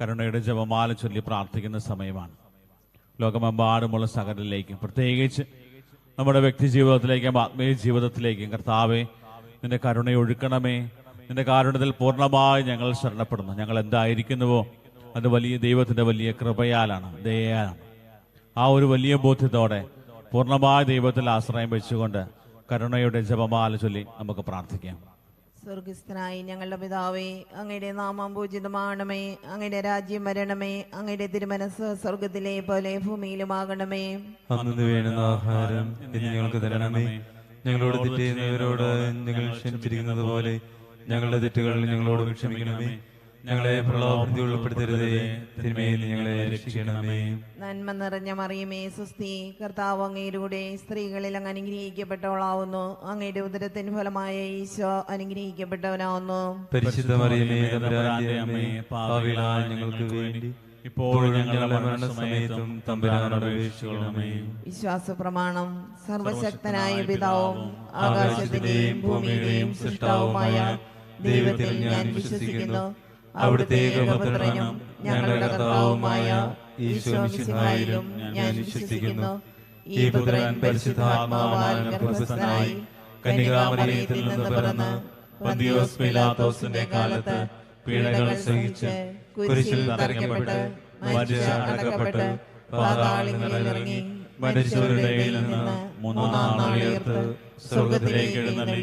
കരുണയുടെ ജപമാല ചൊല്ലി പ്രാർത്ഥിക്കുന്ന സമയമാണ്. ലോകമെമ്പാടുമുള്ള സകലിലേക്കും പ്രത്യേകിച്ച് നമ്മുടെ വ്യക്തി ജീവിതത്തിലേക്കും ആത്മീയ ജീവിതത്തിലേക്കും കർത്താവെ നിന്റെ കരുണ ഒഴുക്കണമേ. നിന്റെ കാരുണ്യത്തിൽ പൂർണമായി ഞങ്ങൾ ശരണപ്പെടുന്നു. ഞങ്ങൾ എന്തായിരിക്കുന്നുവോ? അത് വലിയ ദൈവത്തിന്റെ വലിയ കൃപയാലാണ് ദയാലാണ് ആ ഒരു വലിയ ബോധ്യത്തോടെ പൂർണമായ ദൈവത്തിൽ ആശ്രയം വെച്ചുകൊണ്ട് കരുണയുടെ ജപമാല ചൊല്ലി നമുക്ക് പ്രാർത്ഥിക്കാം. സ്വർഗസ്ഥനായി ഞങ്ങളുടെ പിതാവേ അങ്ങയുടെ നാമം പൂജിതമാണമേ അങ്ങയുടെ രാജ്യം വരണമേ അങ്ങയുടെ തിരുമനസ് സ്വർഗത്തിലെ പോലെ ഭൂമിയിലുമാകണമേ. അന്നു വേണ്ടുന്ന ആഹാരം ഇന്ന് ഞങ്ങൾക്ക് തരണമേ. ഞങ്ങളോട് തെറ്റ് ചെയ്യുന്നവരോട് ഞങ്ങൾ ക്ഷമിച്ചിരിക്കുന്നത് പോലെ ഞങ്ങളുടെ തെറ്റുകൾ ഞങ്ങളോട് ക്ഷമിക്കണമേ. ഞങ്ങളെ പ്രലോഭനത്തിൽ ഉൾപ്പെടുത്തരുതേ. തിന്മയിൽ ഞങ്ങളെ രക്ഷിക്കണമേ. നന്മ നിറഞ്ഞ മറിയമേ സുസ്തി കർത്താവ് അങ്ങയിലൂടെ സ്ത്രീകളിൽ അങ്ങ് അനുഗ്രഹിക്കപ്പെട്ടവളാവുന്നു. അങ്ങയുടെ ഉദരത്തിന് ഫലമായ ഈശോ അനുഗ്രഹിക്കപ്പെട്ടവനാവുന്നു. പരിശുദ്ധ മറിയമേ അമ്മേ ഞങ്ങൾക്ക് വേണ്ടി ഇപ്പോൾ ഞങ്ങളുടെ മരണസമയത്തും വിശ്വാസ പ്രമാണം സർവശക്തനായ പിതാവും ആകാശത്തിന്റെയും ഭൂമിയുടെയും സൃഷ്ടാവുമായ ദൈവത്തിൽ ഞാൻ വിശ്വസിക്കുന്നു. അവിടുത്തെ ഏകപുത്രനും ഞങ്ങളുടെ കർത്താവുമായ ഈശോ മിശിഹായിലും ഞാൻ വിശ്വസിക്കുന്നു. ഈ പുത്രൻ പരിശുദ്ധാത്മാവാൽ ഗർഭസ്ഥനായി കന്യകാമറിയത്തിൽ നിന്ന് പിറന്ന് പന്തിയോസ് പിലാത്തോസിന്റെ കാലത്ത് പീഡകൾ സഹിച്ച് കുരിശിൽ തറയ്ക്കപ്പെട്ട് മരിച്ച് അടക്കപ്പെട്ട് പാതാളങ്ങളിൽ ഇറങ്ങി മരിച്ചവരുടെ നിന്ന് മൂന്നാം നാളിയത്ത് സ്വർഗത്തിലേക്ക് എഴുന്നള്ളി.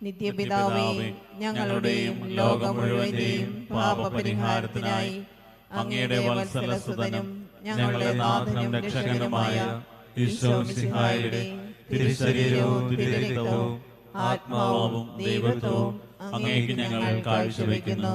നിത്യപിതാവേ ഞങ്ങളുടെയും ലോകം മുഴുവന്റെയും പാപപരിഹാരത്തിനായി അങ്ങയുടെ വത്സലസുതനും ഞങ്ങളുടെ നാഥനും രക്ഷകനുമായ ഈശോ മിശിഹായുടെ തിരുശരീരവും തിരുരക്തവും ആത്മാവും ദൈവത്വവും അങ്ങേക്ക് ഞങ്ങൾ കാഴ്ചവെക്കുന്നു.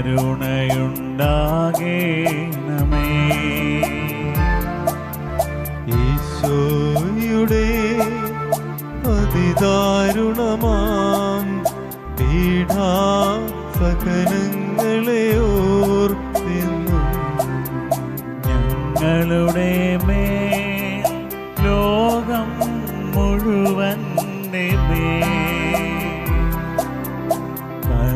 കരുണയുണ്ടാകേണമേ. ഈശോയുടെ അതിദാരുണമാം പീഡാ സകലങ്ങളെ ഓർത്തെന്നും ഞങ്ങളുടെ മേ ലോകം മുഴുവൻ മേൽ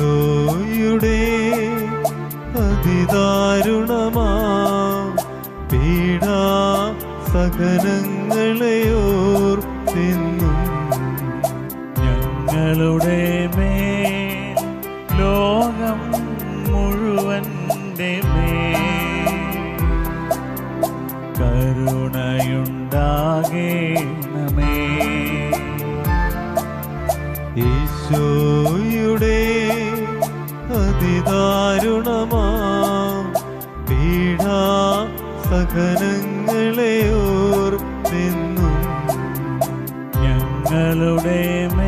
ഈശോയുടെ അതിദാരുണമാ പീഡാ സകലങ്ങളെ തിന്നും ഞങ്ങളുടെ മേൽ സകലങ്ങളെ ഓർത്തെന്നും ഞങ്ങളുടെ മേൽ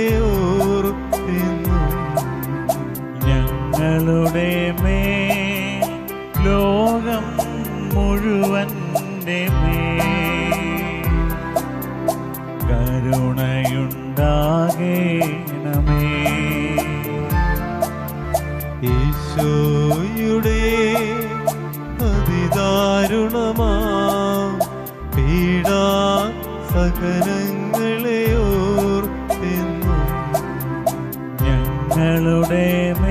ഞങ്ങളുടെ മേ ലോകം മുഴുവൻ മേ. കരുണയുണ്ടാകേണമേ. ഈശോയുടെ അതിദാരുണമാ പീഡാ സകലങ്ങളെ എന്നും ഞങ്ങളുടെ മേൽ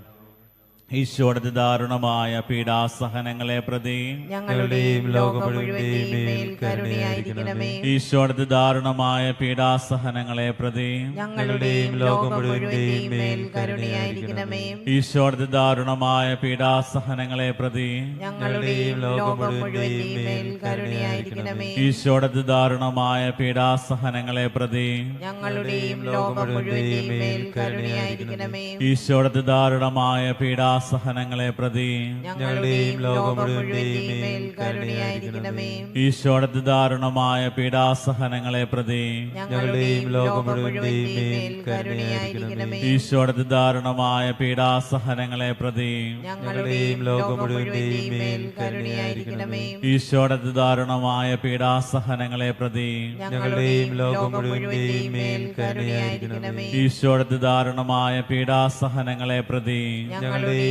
ഈശോയുടെ ദാരുണമായ പീഡാസഹനങ്ങളെ പ്രതി ഞങ്ങളുടെയും ലോകം മുഴുവന്റെയും ഈശോയുടെ ദാരുണമായ പീഡാസഹനങ്ങളെ പ്രതി ഞങ്ങളുടെയും ലോകം മുഴുവന്റെയും ഈശോയുടെ ദാരുണമായ പീഡാസഹനങ്ങളെ പ്രതി ഞങ്ങളുടെയും ലോകം മുഴുവന്റെയും ഈശോയുടെ ദാരുണമായ പീഡാസഹനങ്ങളെ പ്രതി ഞങ്ങളുടെയും ലോകം മുഴുവന്റെയും ഈശോടത് ദാരുണമായ ഈശോയുടെ പീഡാസഹനങ്ങളെ പ്രതി ഞങ്ങളുടെയും ലോകം മുഴുവന്റെയും ഈശോടത്തെ ദാരുണമായ പീഡാസഹനങ്ങളെ പ്രതി ഞങ്ങളുടെയും ലോകം മുഴുവന്റെയും ഈശോടത്തെ ദാരുണമായ പീഡാസഹനങ്ങളെ പ്രതി ഞങ്ങളുടെയും ലോകം മുഴുവന്റെയും ഈശോടത്തെ ദാരുണമായ പീഡാസഹനങ്ങളെ പ്രതി ഞങ്ങളുടെയും ലോകം മുഴുവന്റെയും ഈശോടത്തെ ദാരുണമായ പീഡാസഹനങ്ങളെ പ്രതി ഞങ്ങളുടെയും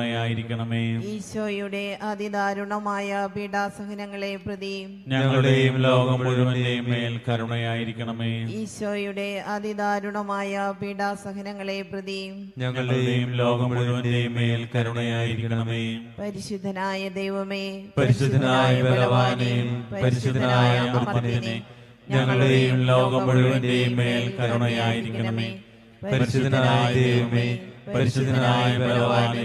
കരുണയായിരിക്കണമേ. ഈശോയുടെ അതിദാരുണമായ പീഡാസഹനങ്ങളെ പ്രതി ഞങ്ങളുടെയും ലോകം മുഴുവന്റെയും മേൽ കരുണയായിരിക്കണമേ. ഈശോയുടെ അതിദാരുണമായ പീഡാസഹനങ്ങളെ പ്രതി ഞങ്ങളുടെയും ലോകം മുഴുവന്റെയും മേൽ കരുണയായിരിക്കണമേ. പരിശുദ്ധനായ ദൈവമേ പരിശുദ്ധനായ ബലവാനെയും പരിശുദ്ധനായ അമർത്യനെ ഞങ്ങളുടെയും ലോകം മുഴുവന്റെയും മേൽ കരുണയായിരിക്കണമേ. പരിശുദ്ധനായ ദൈവമേ പരിശുദ്ധനായ ബലവാനെ